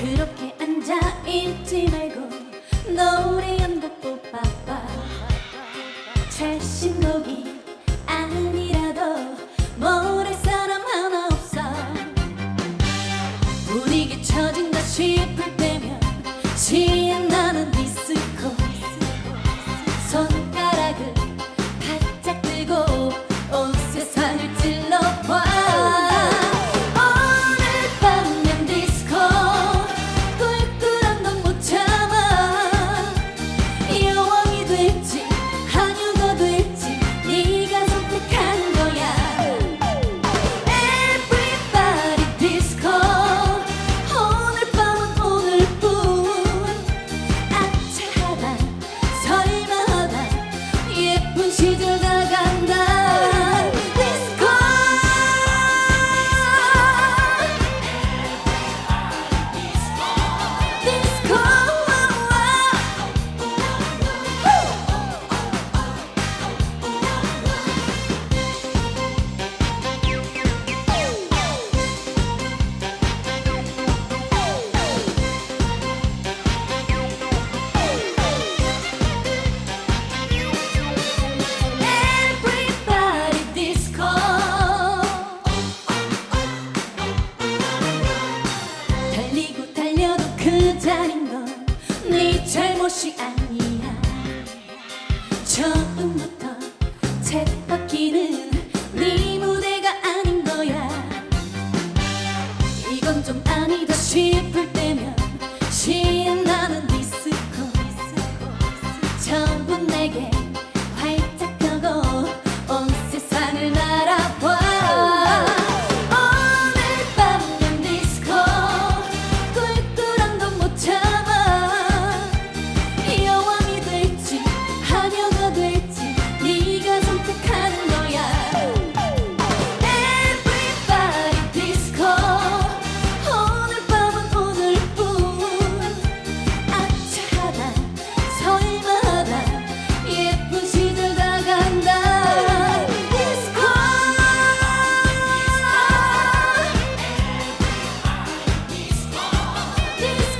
그렇게 앉아 있지 말고 노래 한곡 뽑아봐 최신 곡이 것이 아니야. 처음부터 채바퀴는 네 무대가 아닌 거야. 이건 좀 아니다 싶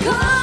Call